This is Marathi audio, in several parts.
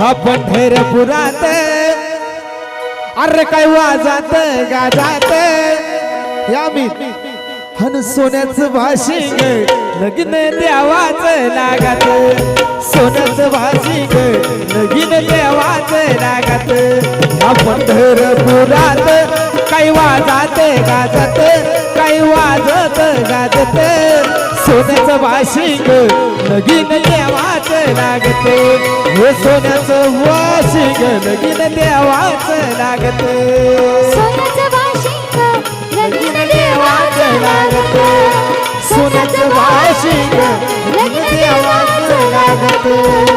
पंढरपुरात अरे काय वाजात गाजात. या मी हन सोन्याचं भाषिक लगीन देवाच लागत सोन्याचं भाषिक लगीन देवाच लागात या पंढरपुरात काही वाजात गाजत. काही वाजत गाजत. सोन्याचं भाशिंग लगीन देवाच लागत. हे सोन्याचं वाशिंग लगीन देवाच लागत. सोन्याचं वाशिंग लगीन देवाचं लागत. सोन्याचं वाशिंग लगीन देवाच लागत.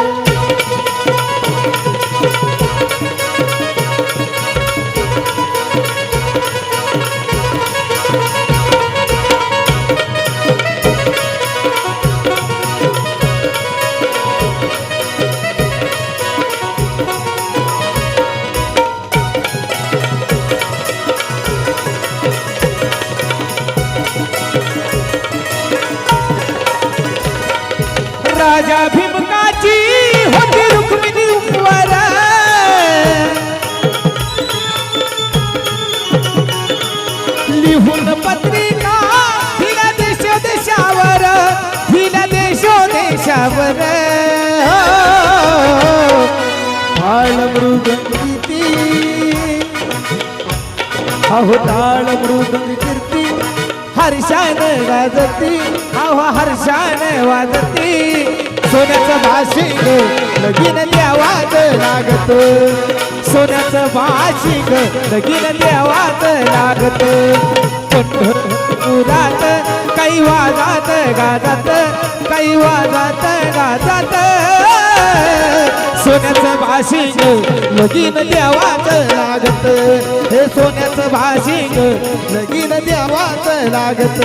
राजा भीमकाची होती रुक्मिणी उपवर. लिहून पत्रिका हिला देश देशावर हिला देशो देशावर. ताळ मृदंगीती अहो ताळ मृदंग कीर्ती. हर्षान वाजती. अहो हर्षान वाजती. सोन्याचं भाषिक लगीन देवाच लागत. सोन्याचं भाषिक लगीन देवाच लागत. पंढरपुरात काही वाजात गाजात काही वाजात गाजात. सोन्याचं भाषिक लगीन देवाच लागत. हे सोन्याचं भाषिक लगीन देवाच लागत.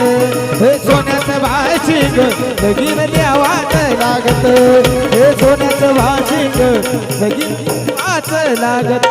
हे सोन्या वाशिंग लगीन वाट लागत. हे सोन्याचं वाशिंग लगीन वाच लागत.